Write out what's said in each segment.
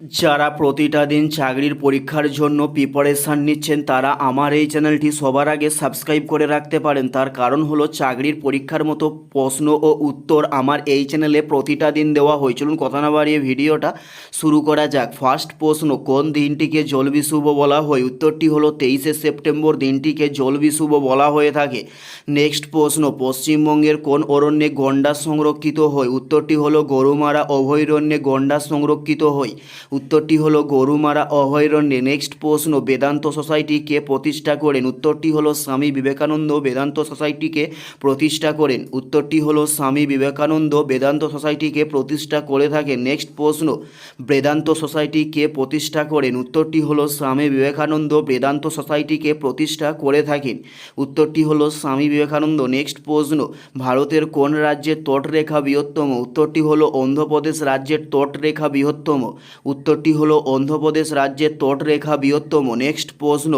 যারা প্রতিটা দিন চাকরির পরীক্ষার জন্য প্রিপারেশান নিচ্ছেন, তারা আমার এই চ্যানেলটি সবার আগে সাবস্ক্রাইব করে রাখতে পারেন। তার কারণ হলো চাকরির পরীক্ষার মতো প্রশ্ন ও উত্তর আমার এই চ্যানেলে প্রতিটা দিন দেওয়া হয়। চলুন কথা না বাড়িয়ে ভিডিওটা শুরু করা যাক। ফার্স্ট প্রশ্ন, কোন দিনটিকে জলবি শুভ বলা হয়? উত্তরটি হলো তেইশে সেপ্টেম্বর, দিনটিকে জলবি শুভ বলা হয়ে থাকে। নেক্সট প্রশ্ন, পশ্চিমবঙ্গের কোন অরণ্যে গন্ডার সংরক্ষিত হয়? উত্তরটি হলো গরুমারা অভয়ারণ্যে গন্ডার সংরক্ষিত হয়। উত্তরটি হলো গরুমারা অভয়ারণ্যে নেক্সট প্রশ্ন, বেদান্ত সোসাইটিকে প্রতিষ্ঠা করেন। উত্তরটি হলো স্বামী বিবেকানন্দ বেদান্ত সোসাইটিকে প্রতিষ্ঠা করেন। উত্তরটি হলো স্বামী বিবেকানন্দ বেদান্ত সোসাইটিকে প্রতিষ্ঠা করে থাকেন। নেক্সট প্রশ্ন, বেদান্ত সোসাইটি কে প্রতিষ্ঠা করেন। উত্তরটি হলো স্বামী বিবেকানন্দ বেদান্ত সোসাইটিকে প্রতিষ্ঠা করে থাকেন। উত্তরটি হলো স্বামী বিবেকানন্দ। নেক্সট প্রশ্ন, ভারতের কোন রাজ্যের তটরেখা বৃহত্তম? উত্তরটি হলো অন্ধ্রপ্রদেশ রাজ্যের তটরেখা বৃহত্তম। উত্তরটি হলো অন্ধ্রপ্রদেশ রাজ্যের তটরেখা বৃহত্তম। নেক্সট প্রশ্ন,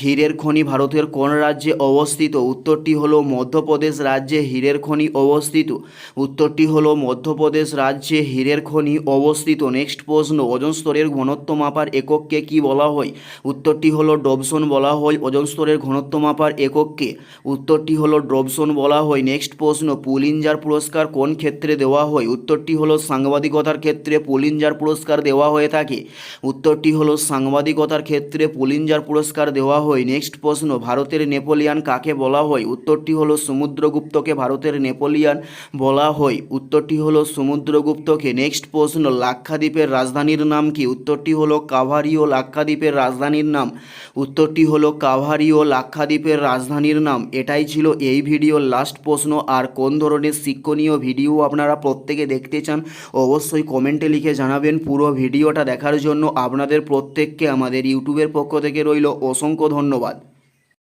হীরের খনি ভারতের কোন রাজ্যে অবস্থিত? উত্তরটি হলো মধ্যপ্রদেশ রাজ্যে হীরের খনি অবস্থিত। উত্তরটি হলো মধ্যপ্রদেশ রাজ্যে হীরের খনি অবস্থিত। নেক্সট প্রশ্ন, ওজন স্তরের ঘনত্ব মাপার একককে কি বলা হয়? উত্তরটি হলো ডবসন বলা হয়, ওজন স্তরের ঘনত্ব মাপার একককে। উত্তরটি হলো ডবসন বলা হয়। নেক্সট প্রশ্ন পুলিনজার পুরস্কার কোন ক্ষেত্রে দেওয়া হয়? উত্তরটি হলো সাংবাদিকতার ক্ষেত্রে পুলিনজার পুরস্কার দেওয়া হয়ে থাকে। উত্তরটি হলো, সাংবাদিকতার ক্ষেত্রে পুলিনজার পুরস্কার দেওয়া হয়। নেক্সট প্রশ্ন, ভারতের নেপোলিয়ান কাকে বলা হয়? উত্তরটি হলো, সমুদ্রগুপ্তকে ভারতের নেপোলিয়ান বলা হয়। উত্তরটি হলো, সমুদ্রগুপ্তকে। নেক্সট প্রশ্ন, লাক্ষাদ্বীপের রাজধানীর নাম কি? উত্তরটি হলো, কাভারিও লাক্ষাদ্বীপের রাজধানীর নাম। উত্তরটি হলো, কাভারিও লাক্ষাদ্বীপের রাজধানীর নাম। এটাই ছিল এই ভিডিওর লাস্ট প্রশ্ন। আর কোন ধরনের শিক্ষণীয় ভিডিও আপনারা প্রত্যেকে দেখতে চান, অবশ্যই কমেন্টে লিখে জানাবেন। পুরো ভিডিওটা দেখার জন্য আপনাদের প্রত্যেককে আমাদের ইউটিউবের পক্ষ থেকে রইল অসংখ্য ধন্যবাদ।